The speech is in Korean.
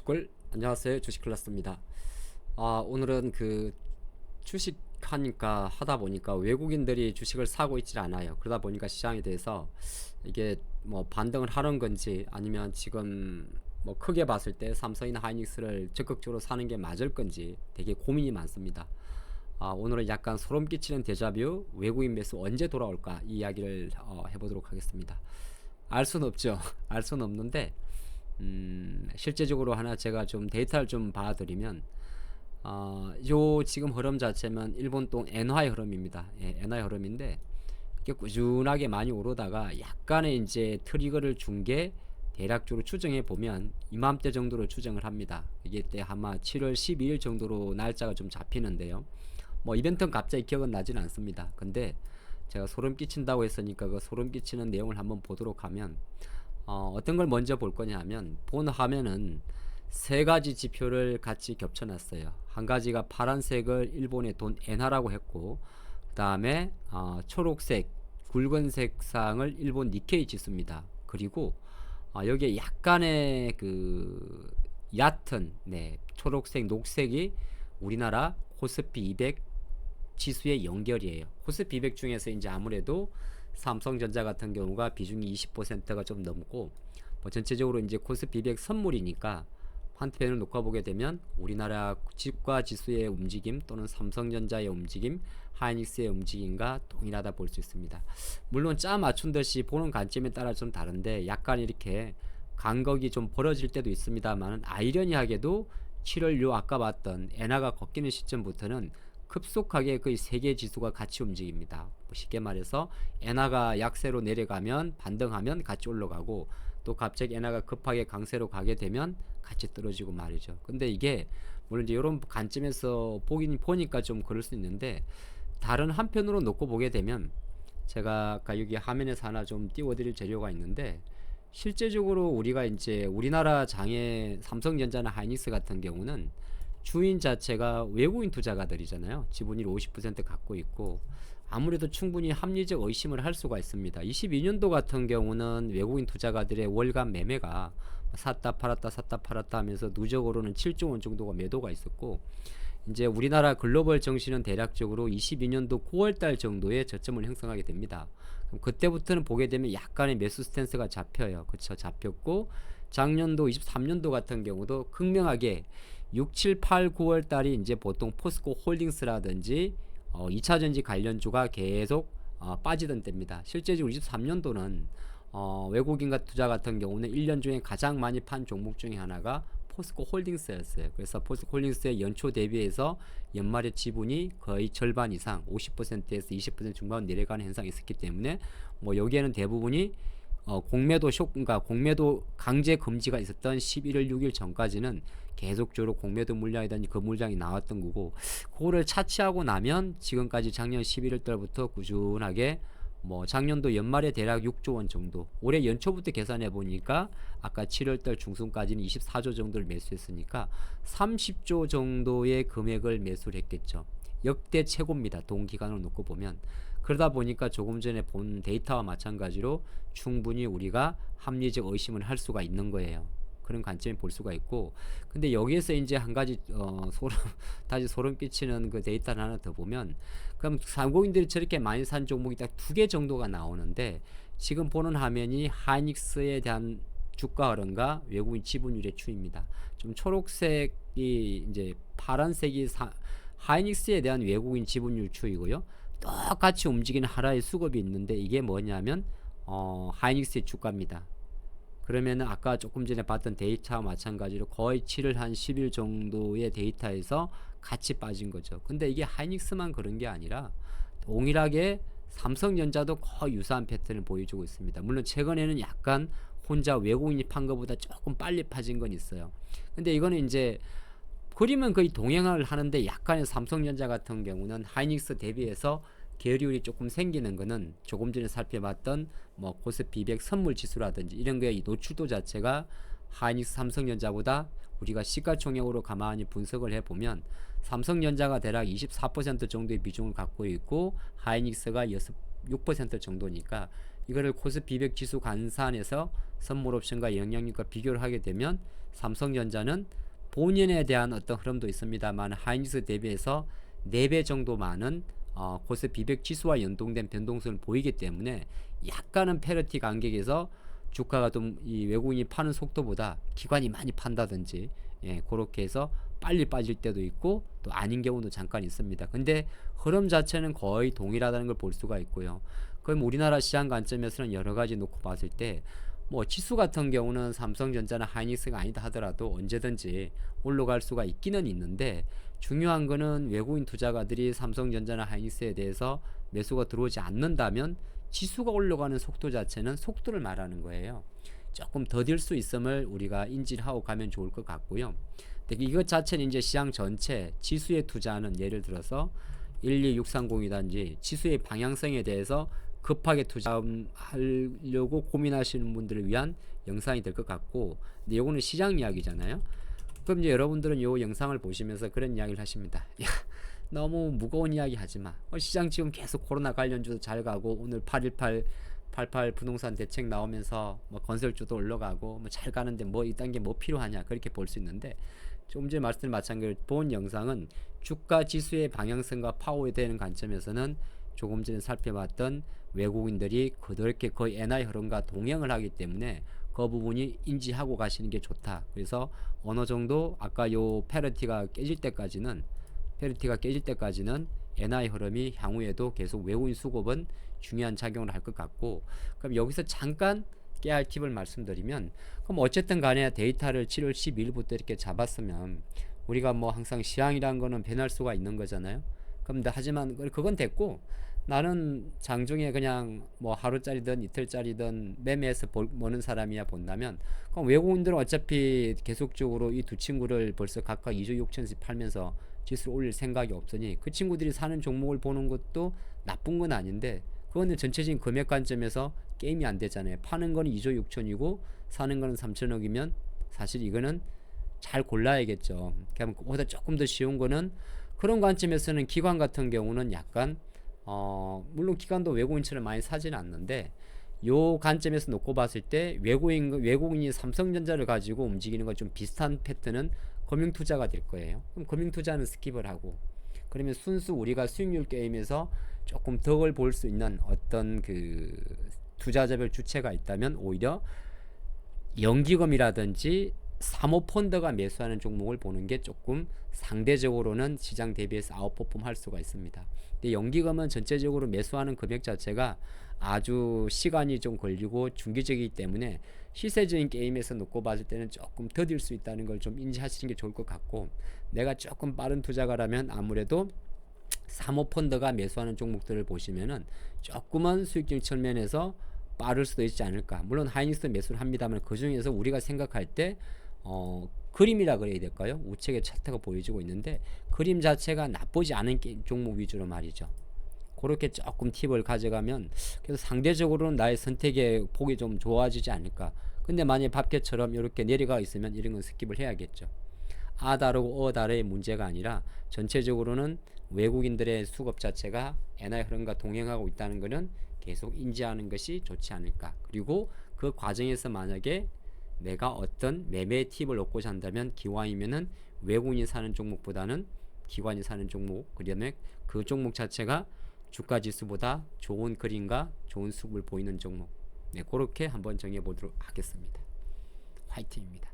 주걸 안녕하세요 주식 클래스입니다. 아 오늘은 그 주식 하니까 하다 보니까 외국인들이 주식을 사고 있질 않아요. 그러다 보니까 시장에 대해서 이게 뭐 반등을 하는 건지 아니면 지금 뭐 크게 봤을 때 삼성이나 하이닉스를 적극적으로 사는 게 맞을 건지 되게 고민이 많습니다. 아, 오늘은 약간 소름 끼치는 데자뷰 외국인 매수 언제 돌아올까 이 이야기를 어, 해보도록 하겠습니다. 알 수는 없죠. 알 수는 없는데 음, 실제적으로 하나 제가 좀 데이터를 좀 봐드리면 어, 요 지금 흐름 자체는 일본 동 엔화의 흐름입니다. 예, 엔화의 흐름인데 이게 꾸준하게 많이 오르다가 약간의 이제 트리거를 준 게 대략적으로 추정해 보면 이맘때 정도로 추정을 합니다. 이게 때 아마 7월 12일 정도로 날짜가 좀 잡히는데요. 뭐 이벤트는 갑자기 기억은 나지는 않습니다. 근데 제가 소름 끼친다고 했으니까 그 소름 끼치는 내용을 한번 보도록 하면 어, 어떤 걸 먼저 볼 거냐 하면 본 화면은 세 가지 지표를 같이 겹쳐놨어요. 한 가지가 파란색을 일본의 돈 엔화라고 했고 그 다음에 어, 초록색, 굵은 색 상을 일본 니케이 지수입니다. 그리고 어, 여기에 약간의 그 얕은 네, 초록색, 녹색이 우리나라 코스피 200 지수의 연결이에요. 코스피 200 중에서 이제 아무래도 삼성전자 같은 경우가 비중이 20%가 좀 넘고 뭐 전체적으로 이제 코스피 200 선물이니까 한편을 놓고 보게 되면 우리나라 집과 지수의 움직임 또는 삼성전자의 움직임, 하이닉스의 움직임과 동일하다 볼 수 있습니다. 물론 짜 맞춘 듯이 보는 관점에 따라 좀 다른데 약간 이렇게 간격이 좀 벌어질 때도 있습니다만 아이러니하게도 7월 요 아까 봤던 엔화가 꺾이는 시점부터는 급속하게 거의 세개 지수가 같이 움직입니다. 뭐 쉽게 말해서 엔화가 약세로 내려가면 반등하면 같이 올라가고 또 갑자기 엔화가 급하게 강세로 가게 되면 같이 떨어지고 말이죠. 근데 이게 물론 이제 이런 관점에서 보긴 보니까 좀 그럴 수 있는데 다른 한편으로 놓고 보게 되면 제가 아까 여기 화면에서 하나 좀 띄워드릴 재료가 있는데 실제적으로 우리가 이제 우리나라 장애 삼성전자나 하이닉스 같은 경우는 주인 자체가 외국인 투자가들이잖아요. 지분율 50% 갖고 있고 아무래도 충분히 합리적 의심을 할 수가 있습니다. 22년도 같은 경우는 외국인 투자가들의 월간 매매가 샀다 팔았다 샀다 팔았다 하면서 누적으로는 7조 원 정도가 매도가 있었고 이제 우리나라 글로벌 정시는 대략적으로 22년도 9월 달 정도에 저점을 형성하게 됩니다. 그때부터는 보게 되면 약간의 매수 스탠스가 잡혀요. 그렇죠? 잡혔고 작년도 23년도 같은 경우도 극명하게 6, 7, 8, 9월 달이 이제 보통 포스코 홀딩스라든지 어, 2차 전지 관련주가 계속 어, 빠지던 때입니다. 실제적으로 23년도는 어, 외국인 투자 같은 경우는 1년 중에 가장 많이 판 종목 중에 하나가 포스코 홀딩스였어요. 그래서 포스코 홀딩스의 연초 대비해서 연말의 지분이 거의 절반 이상 50%에서 20% 중반 내려가는 현상이 있었기 때문에 뭐 여기에는 대부분이 어, 공매도 쇼, 그러니까 공매도 강제 금지가 있었던 11월 6일 전까지는 계속적으로 공매도 물량이든지 그 물량이 나왔던 거고 그거를 차치하고 나면 지금까지 작년 11월 달부터 꾸준하게 뭐 작년도 연말에 대략 6조 원 정도 올해 연초부터 계산해 보니까 아까 7월 달 중순까지는 24조 정도를 매수했으니까 30조 정도의 금액을 매수를 했겠죠 역대 최고입니다. 동기간으로 놓고 보면. 그러다 보니까 조금 전에 본 데이터와 마찬가지로 충분히 우리가 합리적 의심을 할 수가 있는 거예요. 그런 관점에 볼 수가 있고. 근데 여기에서 이제 한 가지 어 소름 다시 소름 끼치는 그 데이터를 하나 더 보면 그럼 상공인들이 저렇게 많이 산 종목이 딱 두 개 정도가 나오는데 지금 보는 화면이 하이닉스에 대한 주가 흐름과 외국인 지분율의 추입니다. 좀 초록색이 이제 파란색이 사, 하이닉스에 대한 외국인 지분율 추이고요. 똑같이 움직이는 하나의 수급이 있는데 이게 뭐냐면 어, 하이닉스의 주가입니다. 그러면은 아까 조금 전에 봤던 데이터와 마찬가지로 거의 7을 한 10일 정도의 데이터에서 같이 빠진 거죠. 근데 이게 하이닉스만 그런 게 아니라 동일하게 삼성전자도 거의 유사한 패턴을 보여주고 있습니다. 물론 최근에는 약간 혼자 외국인이 판 것보다 조금 빨리 빠진 건 있어요. 근데 이거는 이제 그림은 거의 동행을 하는데 약간의 삼성전자 같은 경우는 하이닉스 대비해서 계율이 조금 생기는 거는 조금 전에 살펴봤던 뭐 코스피 200 선물 지수라든지 이런 거의 노출도 자체가 하이닉스 삼성전자보다 우리가 시가총액으로 가만히 분석을 해보면 삼성전자가 대략 24% 정도의 비중을 갖고 있고 하이닉스가 6% 정도니까 이거를 코스피 200 지수 간산해서 선물 옵션과 영향력과 비교를 하게 되면 삼성전자는 본연에 대한 어떤 흐름도 있습니다만 하이닉스 대비해서 4배 정도 많은 어, 코스피 200 지수와 연동된 변동성을 보이기 때문에 약간은 페러티 간격에서 주가가 좀 이 외국인이 파는 속도보다 기관이 많이 판다든지 예, 그렇게 해서 빨리 빠질 때도 있고 또 아닌 경우도 잠깐 있습니다. 근데 흐름 자체는 거의 동일하다는 걸 볼 수가 있고요. 그럼 우리나라 시장 관점에서는 여러 가지 놓고 봤을 때 뭐 지수 같은 경우는 삼성전자나 하이닉스가 아니다 하더라도 언제든지 올라갈 수가 있기는 있는데 중요한 거는 외국인 투자가들이 삼성전자나 하이닉스에 대해서 매수가 들어오지 않는다면 지수가 올라가는 속도 자체는 속도를 말하는 거예요. 조금 더딜 수 있음을 우리가 인지를 하고 가면 좋을 것 같고요. 근데 이것 자체는 이제 시장 전체 지수에 투자하는 예를 들어서 12630이든지 지수의 방향성에 대해서 급하게 투자하려고 고민하시는 분들을 위한 영상이 될 것 같고 근데 요거는 시장 이야기잖아요. 그럼 이제 여러분들은 요 영상을 보시면서 그런 이야기를 하십니다. 야, 너무 무거운 이야기 하지 마. 어, 시장 지금 계속 코로나 관련주도 잘 가고 오늘 818 88 부동산 대책 나오면서 뭐 건설주도 올라가고 뭐 잘 가는데 뭐 이딴 게 뭐 필요하냐 그렇게 볼 수 있는데 조금 전에 말씀드린 마찬가지로 본 영상은 주가 지수의 방향성과 파워에 대한 관점에서는 조금 전에 살펴봤던 외국인들이 그렇게 거의 NI 흐름과 동행을 하기 때문에 그 부분이 인지하고 가시는 게 좋다. 그래서 어느 정도 아까 요 페러티가 깨질 때까지는 페러티가 깨질 때까지는 NI 흐름이 향후에도 계속 외국인 수급은 중요한 작용을 할 것 같고 그럼 여기서 잠깐 깨알 팁을 말씀드리면 그럼 어쨌든 간에 데이터를 7월 12일부터 이렇게 잡았으면 우리가 뭐 항상 시황이란 거는 변할 수가 있는 거잖아요. 그럼 하지만 그건 됐고 나는 장중에 그냥 뭐 하루짜리든 이틀짜리든 매매해서 볼, 보는 사람이야 본다면 그럼 외국인들은 어차피 계속적으로 이 두 친구를 벌써 각각 2조 6천씩 팔면서 지수를 올릴 생각이 없으니 그 친구들이 사는 종목을 보는 것도 나쁜 건 아닌데 그거는 전체적인 금액 관점에서 게임이 안 되잖아요. 파는 거는 2조 6천이고 사는 거는 3천억이면 사실 이거는 잘 골라야겠죠. 그냥 그보다 조금 더 쉬운 거는 그런 관점에서는 기관 같은 경우는 약간 어 물론 기관도 외국인처럼 많이 사지는 않는데 요 관점에서 놓고 봤을 때 외국인 외국인이 삼성전자를 가지고 움직이는 것 좀 비슷한 패턴은 금융 투자가 될 거예요. 그럼 금융 투자는 스킵을 하고 그러면 순수 우리가 수익률 게임에서 조금 덕을 볼 수 있는 어떤 그 투자자별 주체가 있다면 오히려 연기금이라든지 사모펀드가 매수하는 종목을 보는 게 조금 상대적으로는 시장 대비해서 아웃퍼폼 할 수가 있습니다. 근데 연기금은 전체적으로 매수하는 금액 자체가 아주 시간이 좀 걸리고 중기적이기 때문에 시세적인 게임에서 놓고 봤을 때는 조금 더딜 수 있다는 걸 좀 인지하시는 게 좋을 것 같고 내가 조금 빠른 투자가라면 아무래도 사모펀드가 매수하는 종목들을 보시면은 조금은 수익적 측면에서 빠를 수도 있지 않을까. 물론 하이닉스 매수를 합니다만 그 중에서 우리가 생각할 때 어, 그림이라 그래야 될까요? 우측에 차트가 보여지고 있는데 그림 자체가 나쁘지 않은 게- 종목 위주로 말이죠. 그렇게 조금 팁을 가져가면 그래서 상대적으로는 나의 선택의 폭이 좀 좋아지지 않을까. 근데 만약 밥개처럼 이렇게 내려가 있으면 이런 건 스킵을 해야겠죠. 아 다르고 어 다르의 문제가 아니라 전체적으로는 외국인들의 수급 자체가 엔화의 흐름과 동행하고 있다는 것은 계속 인지하는 것이 좋지 않을까. 그리고 그 과정에서 만약에 내가 어떤 매매 팁을 얻고자 한다면 기왕이면은 외국인이 사는 종목보다는 기관이 사는 종목 그다음에 그 종목 자체가 주가 지수보다 좋은 그림과 좋은 수급을 보이는 종목. 네 그렇게 한번 정해 보도록 하겠습니다. 화이팅입니다